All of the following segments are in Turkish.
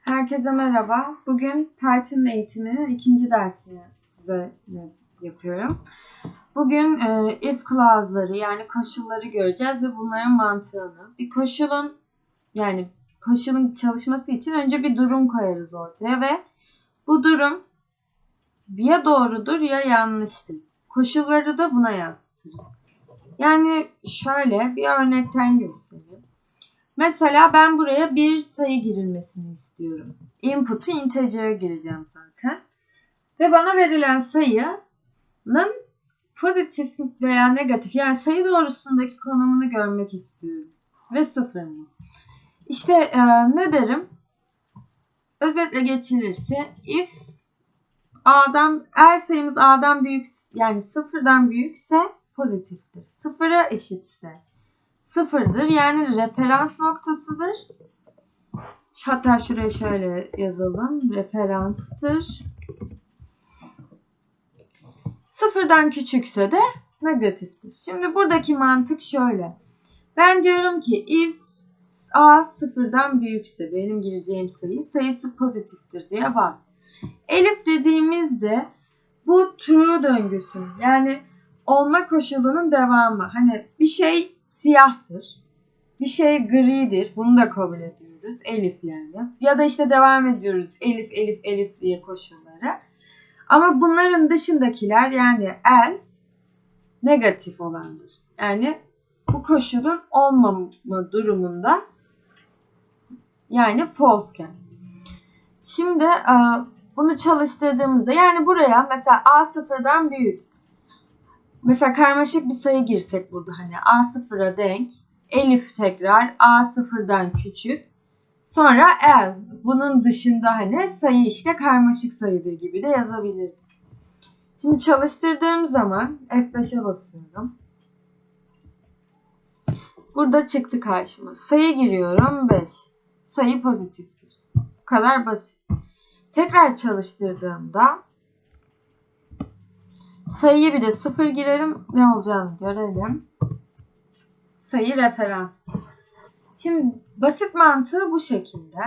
Herkese merhaba. Bugün Python eğitiminin ikinci dersini size yapıyorum. Bugün e, if clause'ları yani koşulları göreceğiz ve bunların mantığını. Bir koşulun yani koşulun çalışması için önce bir durum koyarız ortaya ve bu durum ya doğrudur ya yanlıştır. Koşulları da buna yansıtırız. Yani şöyle bir örnekten göstereyim. Mesela ben buraya bir sayı girilmesini istiyorum. Input'u integer'e gireceğim zaten. Ve bana verilen sayının pozitif veya negatif yani sayı doğrusundaki konumunu görmek istiyorum. Ve sıfır mı? İşte e, ne derim? Özetle geçilirse if A'dan eğer sayımız A'dan büyük yani sıfırdan büyükse pozitiftir. Sıfıra eşitse sıfırdır. Yani referans noktasıdır. Hatta şuraya şöyle yazalım. Referanstır. Sıfırdan küçükse de negatiftir. Şimdi buradaki mantık şöyle. Ben diyorum ki if a sıfırdan büyükse benim gireceğim sayı sayısı pozitiftir diye bas. Elif dediğimizde bu true döngüsü yani olma koşulunun devamı. Hani bir şey siyahtır. Bir şey gridir. Bunu da kabul ediyoruz. Elif yani. Ya da işte devam ediyoruz. Elif, elif, elif diye koşulları. Ama bunların dışındakiler yani else negatif olandır. Yani bu koşulun olmama durumunda yani false'ken. Şimdi e, bunu çalıştırdığımızda yani buraya mesela A sıfırdan büyük Mesela karmaşık bir sayı girsek burada hani A sıfıra denk. Elif tekrar A sıfırdan küçük. Sonra else. Bunun dışında hani sayı işte karmaşık sayıdır gibi de yazabilirim. Şimdi çalıştırdığım zaman F5'e basıyorum. Burada çıktı karşıma. Sayı giriyorum 5. Sayı pozitiftir. Bu kadar basit. Tekrar çalıştırdığımda Sayıyı bir de sıfır girelim. Ne olacağını görelim. Sayı referans. Şimdi basit mantığı bu şekilde.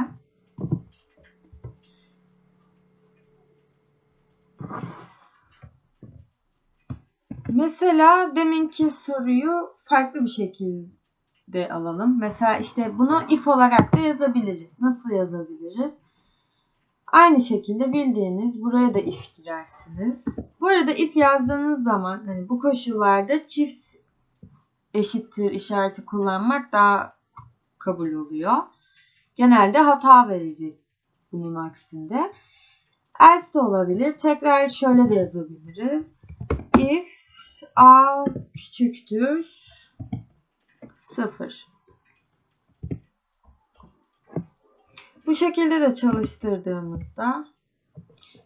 Mesela deminki soruyu farklı bir şekilde alalım. Mesela işte bunu if olarak da yazabiliriz. Nasıl yazabiliriz? Aynı şekilde bildiğiniz buraya da if girersiniz. Bu arada if yazdığınız zaman hani bu koşullarda çift eşittir işareti kullanmak daha kabul oluyor. Genelde hata verecek bunun aksinde. Else de olabilir. Tekrar şöyle de yazabiliriz. If a küçüktür 0. Bu şekilde de çalıştırdığımızda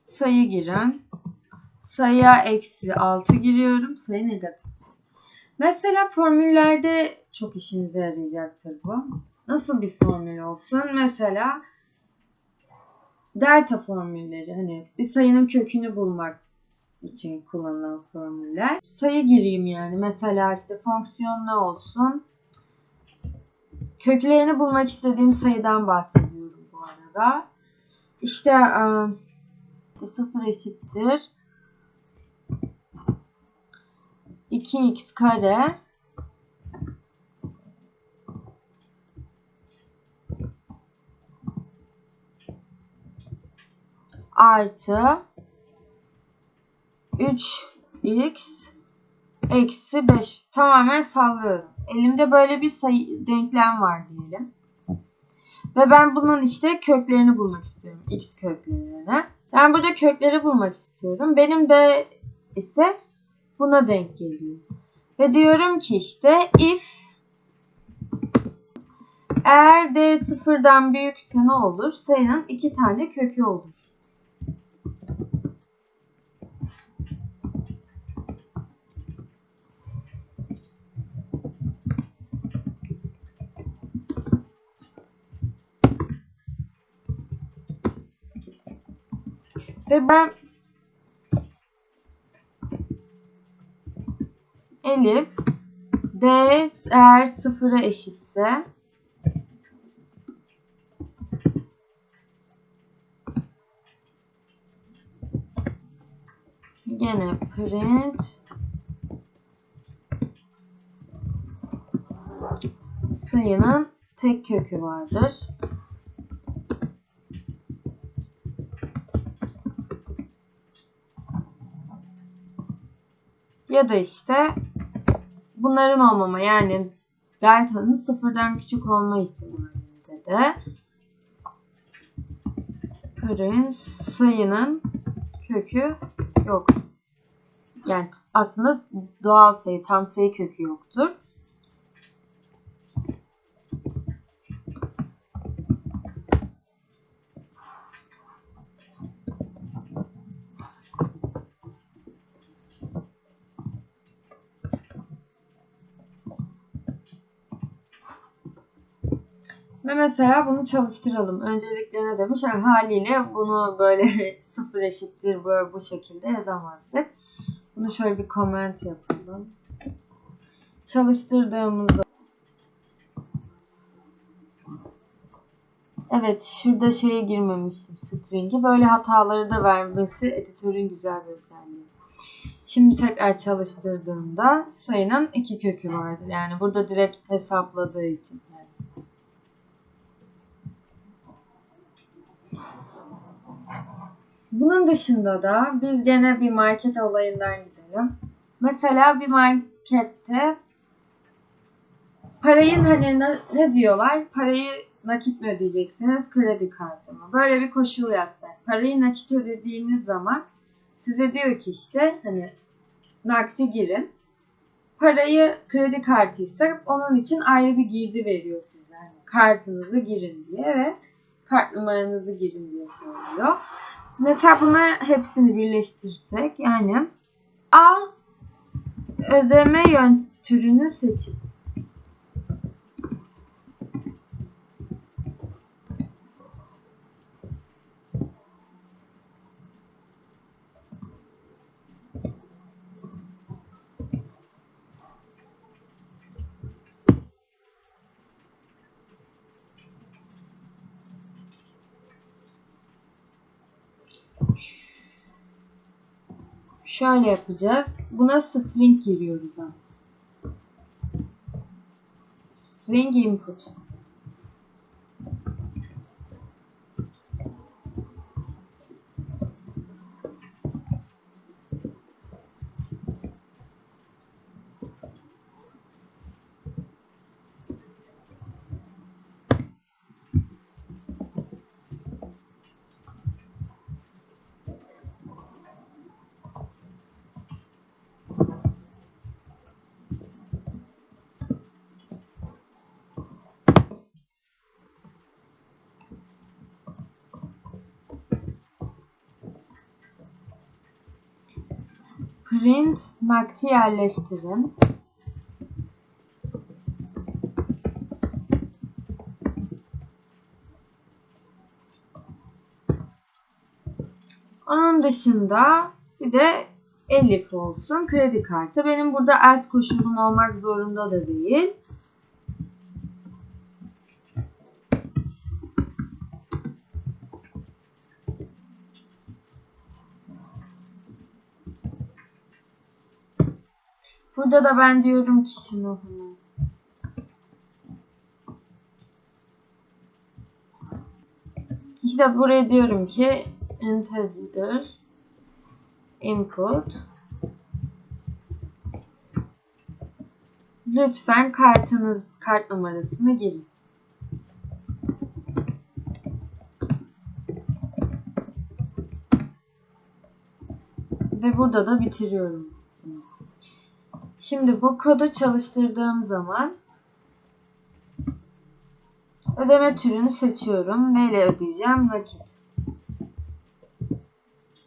sayı giren sayıya eksi 6 giriyorum. Sayı negatif. Mesela formüllerde çok işinize yarayacaktır bu. Nasıl bir formül olsun? Mesela delta formülleri hani bir sayının kökünü bulmak için kullanılan formüller. Sayı gireyim yani. Mesela işte fonksiyon ne olsun? Köklerini bulmak istediğim sayıdan bahsediyorum burada. İşte e, 0 eşittir 2x kare artı 3x eksi 5 tamamen sallıyorum. Elimde böyle bir sayı denklem var diyelim. Ve ben bunun işte köklerini bulmak istiyorum. X köklerini. Ben burada kökleri bulmak istiyorum. Benim de ise buna denk geliyor. Ve diyorum ki işte if eğer d sıfırdan büyükse ne olur? Sayının iki tane kökü olur. Ve ben Elif D eğer sıfıra eşitse gene print sayının tek kökü vardır. Ya da işte bunların olmama yani delta'nın sıfırdan küçük olma ihtimalinde de print sayının kökü yok. Yani aslında doğal sayı, tam sayı kökü yoktur. Ve mesela bunu çalıştıralım. Öncelikle ne demiş? Yani haliyle bunu böyle sıfır eşittir böyle bu şekilde yazamazdık. Bunu şöyle bir comment yapalım. Çalıştırdığımızda Evet şurada şeye girmemişim string'i. Böyle hataları da vermesi editörün güzel bir özelliği. Şimdi tekrar çalıştırdığımda sayının iki kökü vardır. Yani burada direkt hesapladığı için. Bunun dışında da biz gene bir market olayından gidelim. Mesela bir markette parayı hani ne, ne diyorlar? Parayı nakit mi ödeyeceksiniz, kredi kartı mı? Böyle bir koşul yapsak. Parayı nakit ödediğiniz zaman size diyor ki işte hani nakdi girin. Parayı kredi kartıysa onun için ayrı bir girdi veriyor size. Hani kartınızı girin diye ve kart numaranızı girin diye söylüyor. Mesela bunlar hepsini birleştirsek yani A ödeme yön türünü seçip Şöyle yapacağız. Buna string giriyoruz. String input. Print nakti yerleştirin. Onun dışında bir de Elif olsun kredi kartı. Benim burada else koşulum olmak zorunda da değil. Burada da ben diyorum ki şunu hemen. İşte buraya diyorum ki integer input lütfen kartınız kart numarasını girin. Ve burada da bitiriyorum. Şimdi bu kodu çalıştırdığım zaman ödeme türünü seçiyorum. Neyle ödeyeceğim? Nakit.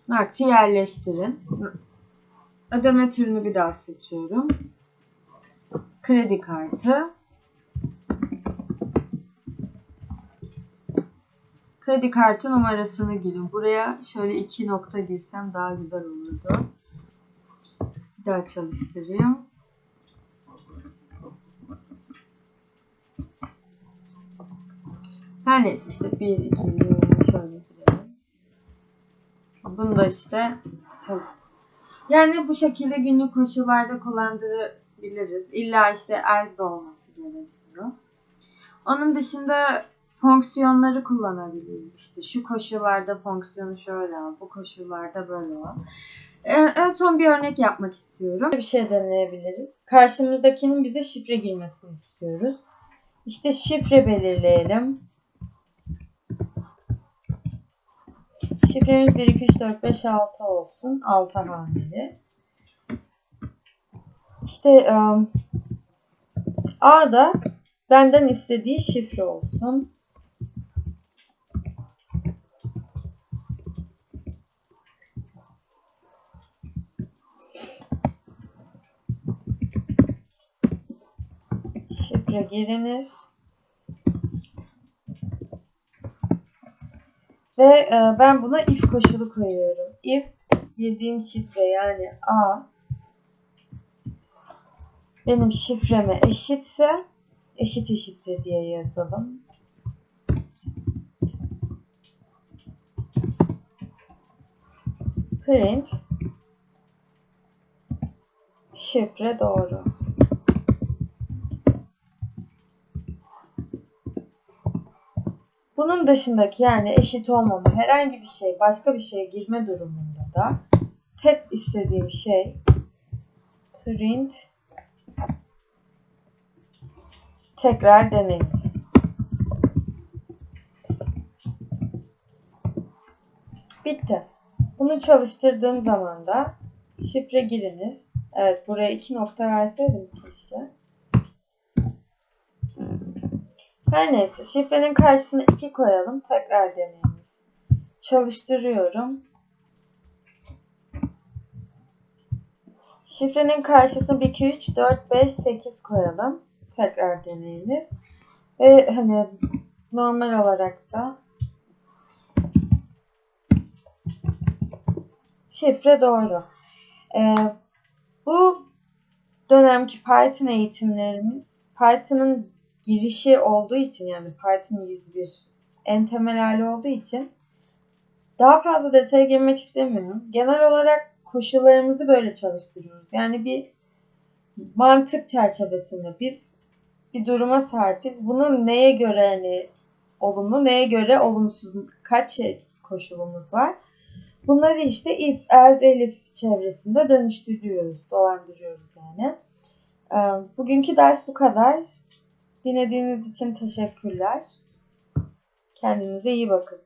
Nakti yerleştirin. Ödeme türünü bir daha seçiyorum. Kredi kartı. Kredi kartı numarasını girin. Buraya şöyle iki nokta girsem daha güzel olurdu. Bir daha çalıştırayım. Yani işte 1, 2, şöyle girelim. Bunu da işte çalıştır. Yani bu şekilde günlük koşullarda kullandırabiliriz. İlla işte else de olması gerekiyor. Onun dışında fonksiyonları kullanabiliriz. İşte şu koşullarda fonksiyonu şöyle al, bu koşullarda böyle al. En, son bir örnek yapmak istiyorum. Bir şey deneyebiliriz. Karşımızdakinin bize şifre girmesini istiyoruz. İşte şifre belirleyelim. Şifremiz 1, 2, 3, 4, 5, 6 olsun. 6 haneli. İşte um, A da benden istediği şifre olsun. Şifre giriniz. Ve e, ben buna if koşulu koyuyorum. If girdiğim şifre yani A benim şifreme eşitse eşit eşittir diye yazalım. Print şifre doğru. Bunun dışındaki yani eşit olmama herhangi bir şey başka bir şeye girme durumunda da tek istediğim şey print tekrar deneyiniz. Bitti. Bunu çalıştırdığım zaman da şifre giriniz. Evet buraya iki nokta verseydim keşke. Her neyse şifrenin karşısına 2 koyalım. Tekrar deneyimiz. Çalıştırıyorum. Şifrenin karşısına 1, 2, 3, 4, 5, 8 koyalım. Tekrar deneyiniz. Ve hani normal olarak da şifre doğru. Ee, bu dönemki Python eğitimlerimiz Python'ın girişi olduğu için yani Python 101 en temel hali olduğu için daha fazla detaya girmek istemiyorum. Genel olarak koşullarımızı böyle çalıştırıyoruz. Yani bir mantık çerçevesinde biz bir duruma sahibiz. Bunu neye göre hani olumlu, neye göre olumsuz kaç şey koşulumuz var. Bunları işte if, else, elif çevresinde dönüştürüyoruz, dolandırıyoruz yani. Bugünkü ders bu kadar. Dinlediğiniz için teşekkürler. Kendinize iyi bakın.